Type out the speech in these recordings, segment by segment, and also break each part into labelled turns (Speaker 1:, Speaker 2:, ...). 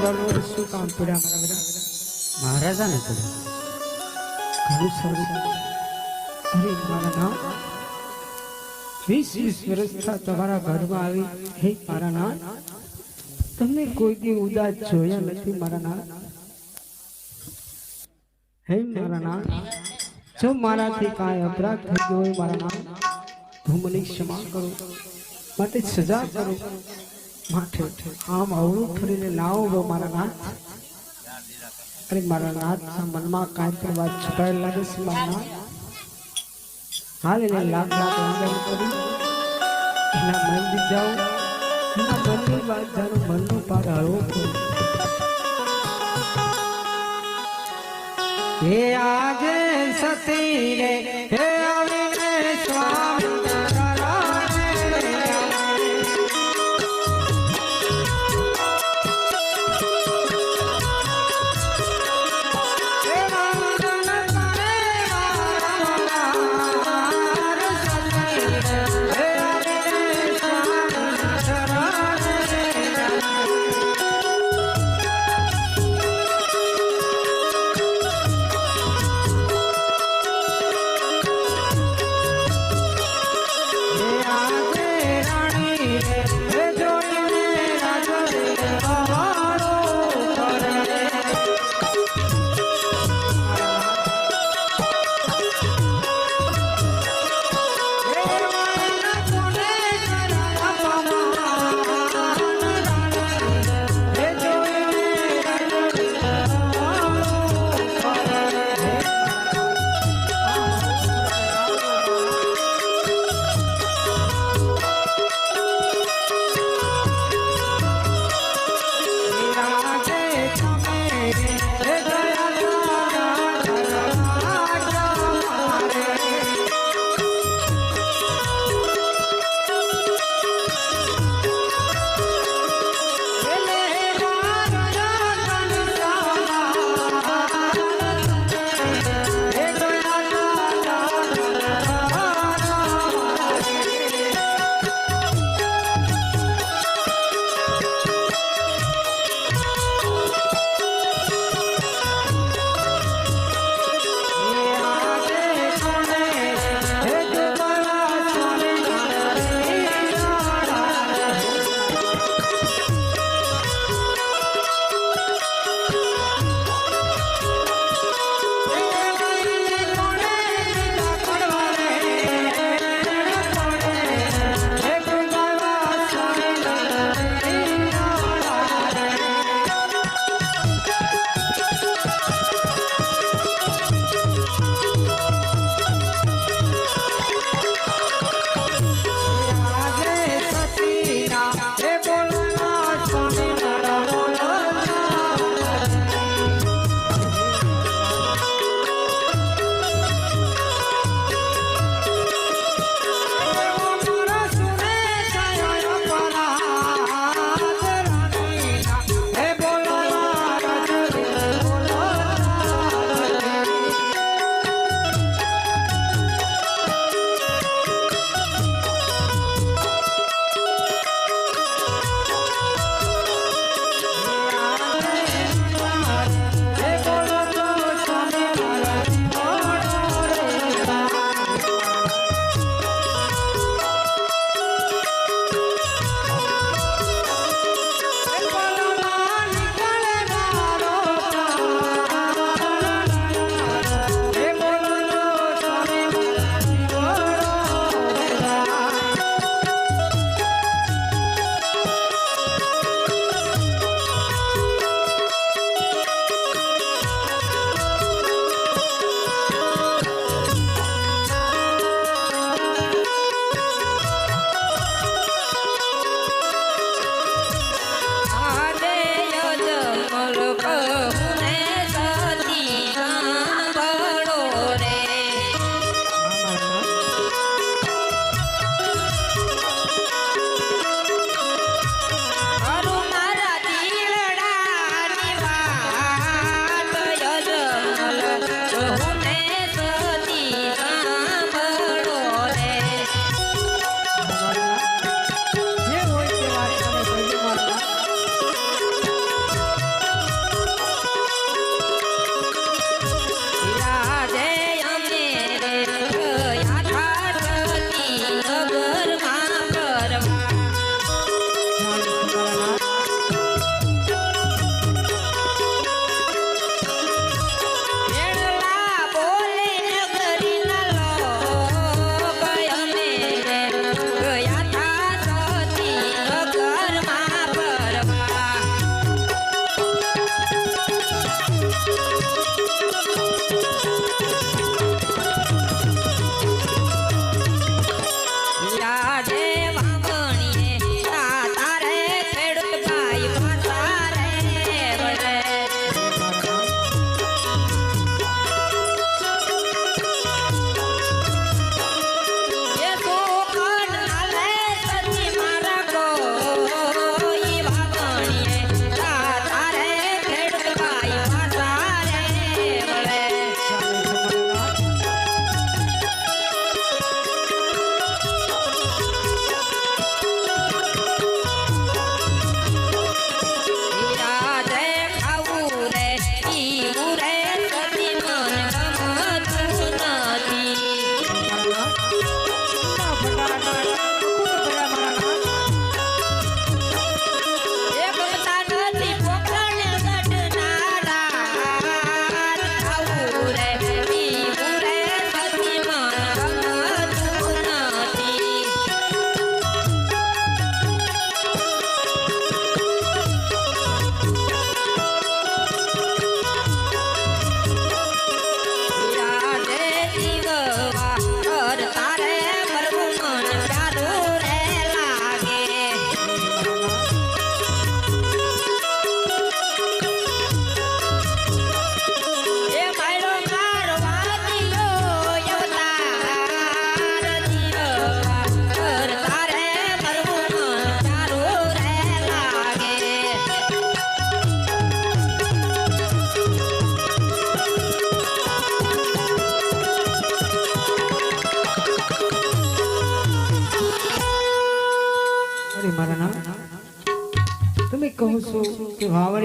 Speaker 1: કરવાનું શું કામ પડ્યા મારા બધા?
Speaker 2: મહારાજાને પડ્યું
Speaker 1: ઘણું સારું અરે મારા નામ? વીસ વીસ વર્ષથી તમારા ઘરમાં આવી. હે મારા નામ? તમને કોઈ દી ઉદાસ જોયા નથી મારા નામ? હે મારા નામ? જો મારાથી કાંઈ અપરાધ થઈ ગયો હોય મારા નામ? તો મને ક્ષમા કરો. માટે સજા કરો. માટે આમ અવળું ફરીને લાવો મારા નાથ. અરે મારા નાથ મનમાં કાંઈ પણ વાત છુપાયેલ લાગે છે મારા નાથ? હાલ એને લાખ લાખ વંદન કરી. એના મંદિર જાઓ. એના મંદિર વાત જાણો મનનો પાર હળવો કરો. હે આજે સતી રે હે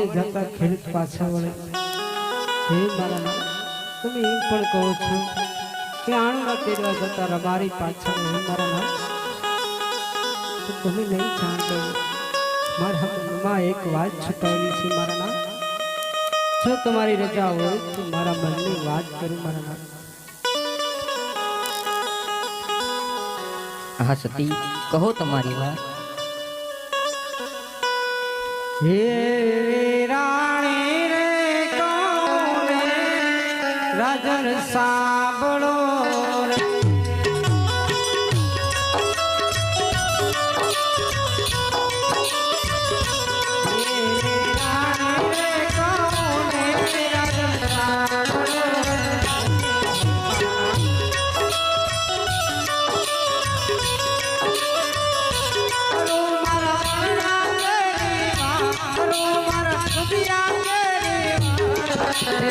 Speaker 1: કે વાવડીએ જતા ખેડૂત પાછા વળે. હે મારા તમે એમ પણ કહો છો કે આણુના તેડવા જતા રબારી પાછા હે મારા નામ તો તમે નહીં જાણતો. મારા મનમાં એક વાત છુપાયેલી છે મારા નામ. જો તમારી રજા હોય તો મારા મનની વાત કરું મારા નામ.
Speaker 2: હા સતી કહો તમારી વાત.
Speaker 1: હે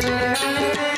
Speaker 1: હે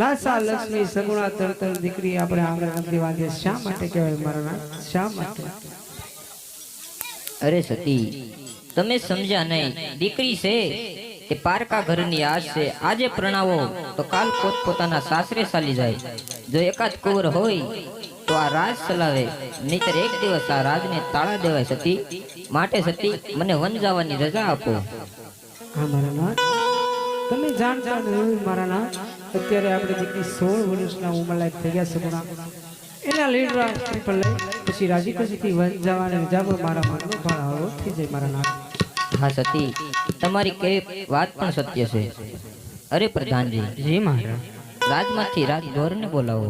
Speaker 1: લાસા લક્ષ્મી સગુણા તરતર દીકરી આપણે આંગણે નથી વાગે શા માટે કહેવાય મારા શા માટે?
Speaker 2: અરે સતી તમે સમજ્યા નહીં. દીકરી છે તે પારકા ઘરની આશ છે. આજે પ્રણાવો તો કાલ પોત પોતાના સાસરે ચાલી જાય. જો એકાદ કુંવર હોય તો આ રાજ ચલાવે. નહીતર એક દિવસ આ રાજને તાળા દેવાય. સતી માટે સતી મને વન જવાની રજા આપો.
Speaker 1: હા મારા તમે જાણતા નહીં મારા નામ? અત્યારે આપણે જેટલી સોળ વર્ષના ઉંમરલાયક થઈ ગયા સગુણા એના લીડ રાખી પર લઈ પછી રાજી ખુશીથી વન જવાની રજા મારા મનનો હળવો થઈ જાય મારા નામ.
Speaker 2: હા સતી તમારી કે વાત પણ સત્ય છે. અરે પ્રધાનજી.
Speaker 1: જી મહારાજ.
Speaker 2: રાજમાંથી રાજ દોરને બોલાવો.